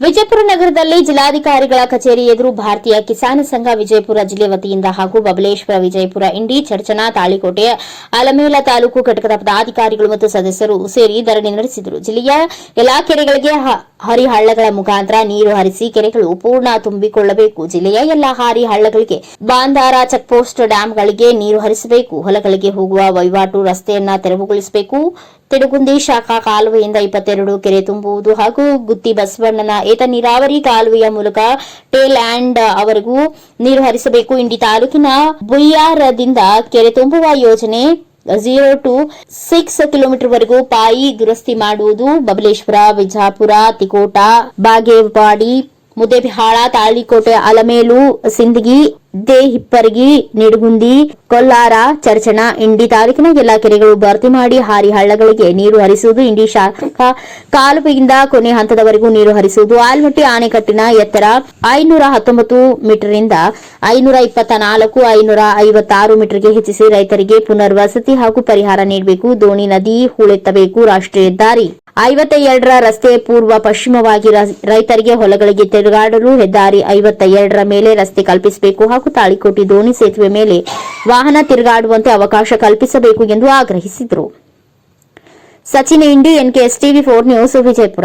ವಿಜಯಪುರ ನಗರದಲ್ಲಿ ಜಿಲ್ಲಾಧಿಕಾರಿಗಳ ಕಚೇರಿ ಎದುರು ಭಾರತೀಯ ಕಿಸಾನ್ ಸಂಘ ವಿಜಯಪುರ ಜಿಲ್ಲೆ ವತಿಯಿಂದ ಹಾಗೂ ಬಬಲೇಶ್ವರ ವಿಜಯಪುರ ಇಂಡಿ ಚರ್ಚನಾ ತಾಳಿಕೋಟೆಯ ಅಲಮೇಲ ತಾಲೂಕು ಘಟಕದ ಪದಾಧಿಕಾರಿಗಳು ಮತ್ತು ಸದಸ್ಯರು ಸೇರಿ ಧರಣಿ ನಡೆಸಿದರು. ಜಿಲ್ಲೆಯ ಎಲ್ಲಾ ಕೆರೆಗಳಿಗೆ ಹರಿಹಳ್ಳಗಳ ಮುಖಾಂತರ ನೀರು ಹರಿಸಿ ಕೆರೆಗಳು ಪೂರ್ಣ ತುಂಬಿಕೊಳ್ಳಬೇಕು. ಜಿಲ್ಲೆಯ ಎಲ್ಲಾ ಹಾರಿ ಹಳ್ಳಗಳಿಗೆ ಬಾಂದಾರ ಚೆಕ್ಪೋಸ್ಟ್ ಡ್ಯಾಂಗಳಿಗೆ ನೀರು ಹರಿಸಬೇಕು. ಹೊಲಗಳಿಗೆ ಹೋಗುವ ವಹಿವಾಟು ರಸ್ತೆಯನ್ನ ತೆರವುಗೊಳಿಸಬೇಕು. ತಿಡುಗುಂದಿ ಶಾಖಾ ಕಾಲುವೆಯಿಂದ ಇಪ್ಪತ್ತೆರಡು ಕೆರೆ ತುಂಬುವುದು ಹಾಗೂ ಗುತ್ತಿ ಬಸವಣ್ಣನ ಏತ ನೀರಾವರಿ ಕಾಲುವೆಯ ಮೂಲಕ ಟೇಲ್ ಆಂಡ್ ಅವರಿಗೂ ನೀರು ಹರಿಸಬೇಕು. ಇಂಡಿ ತಾಲೂಕಿನ ಬುಯ್ಯಾರದಿಂದ ಕೆರೆ ತುಂಬುವ ಯೋಜನೆ ಝೀರೋ ಟು ಸಿಕ್ಸ್ ಕಿಲೋಮೀಟರ್ ವರೆಗೂ ಪಾಯಿ ದುರಸ್ತಿ ಮಾಡುವುದು. ಬಬಲೇಶ್ವರ, ವಿಜಾಪುರ, ತಿಕೋಟ, ಬಾಗೇವಾಡಿ ಮುದ್ದೇಬಿಹಾಳ ತಾಳಿಕೋಟೆ, ಅಲಮೇಲು, ಸಿಂದಗಿ ದೇಹಿಪ್ಪರಗಿ ನಿಡಗುಂದಿ, ಕೊಲ್ಲಾರ ಚರ್ಚಣ ಇಂಡಿ ತಾಲೂಕಿನ ಎಲ್ಲಾ ಕೆರೆಗಳು ಭರ್ತಿ ಮಾಡಿ ಹಾರಿ ಹಳ್ಳಗಳಿಗೆ ನೀರು ಹರಿಸುವುದು ಇಂಡಿ ಶಾಖ ಕಾಲುವೆಯಿಂದ ಕೊನೆ ಹಂತದವರೆಗೂ ನೀರು ಹರಿಸುವುದು. ಆಲ್ಮಟ್ಟಿ ಆಣೆಕಟ್ಟಿನ ಎತ್ತರ ಐನೂರ ಹತ್ತೊಂಬತ್ತು ಮೀಟರ್ನಿಂದ ಐನೂರ ಇಪ್ಪತ್ತ ನಾಲ್ಕು ಐನೂರ ಐವತ್ತಾರು ಮೀಟರ್ಗೆ ಹೆಚ್ಚಿಸಿ ರೈತರಿಗೆ ಪುನರ್ವಸತಿ ಹಾಗೂ ಪರಿಹಾರ ನೀಡಬೇಕು. ದೋಣಿ ನದಿ ಹೂಳೆತ್ತಬೇಕು ರಾಷ್ಟ್ರೀಯ ಹೆದ್ದಾರಿ. ಐವತ್ತ ಎರಡರ ರಸ್ತೆ ಪೂರ್ವ ಪಶ್ಚಿಮವಾಗಿ ರೈತರಿಗೆ ಹೊಲಗಳಿಗೆ ತಿರುಗಾಡಲು ಹೆದ್ದಾರಿ ಐವತ್ತ ಎರಡರ ಮೇಲೆ ರಸ್ತೆ ಕಲ್ಪಿಸಬೇಕು ಹಾಗೂ ತಾಳಿಕೋಟಿ ದೋಣಿ ಸೇತುವೆ ಮೇಲೆ ವಾಹನ ತಿರುಗಾಡುವಂತೆ ಅವಕಾಶ ಕಲ್ಪಿಸಬೇಕು ಎಂದು ಆಗ್ರಹಿಸಿದರು. Sachin Indi NKS TV four news, Vijayapura.